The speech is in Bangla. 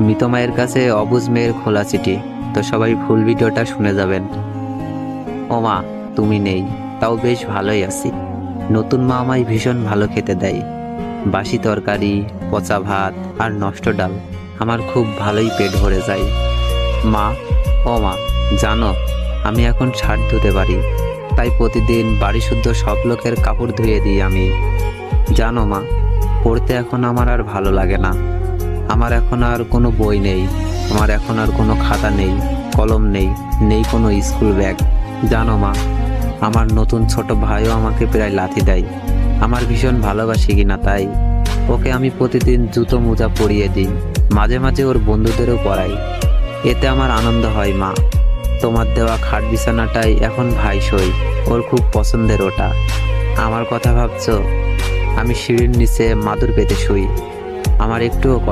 মিতমায়ের কাছে অবুজ মেয়ের খোলা চিঠি। তো সবাই ফুল ভিডিওটা শুনে যাবেন। ও মা, তুমি নেই। তাও বেশ ভালোই আছি। নতুন মা আমায় ভীষণ ভালো খেতে দেয়। বাসি তরকারি, পচা ভাত আর নষ্ট ডাল আমার খুব ভালোই পেট ভরে যায়। মা, ও মা, জানো, আমি এখন ছাড় ধুতে পারি। তাই প্রতিদিন বাড়ি শুদ্ধ সব লোকের কাপড় ধুয়ে দিই আমি। জানো মা, পড়তে এখন আমার আর ভালো লাগে না। আমার এখন আর কোনো বই নেই, আমার এখন আর কোনো খাতা নেই, কলম নেই নেই কোনো স্কুল ব্যাগ। জানো মা, আমার নতুন ছোট ভাইও আমাকে প্রায় লাথি দেয়। আমার ভীষণ ভালোবাসি কিনা তাই। ওকে আমি প্রতিদিন জুতো মোজা পরিয়ে দিই, মাঝে মাঝে ওর বন্ধুদেরও পড়াই এতে আমার আনন্দ হয় মা। তোমার দেওয়া খাট বিছানাটাই এখন ভাই সই ওর খুব পছন্দের ওটা। আমার কথা ভাবছ? আমি সিঁড়ির নিচে মাদুর পেতে শুই। আমার একটুও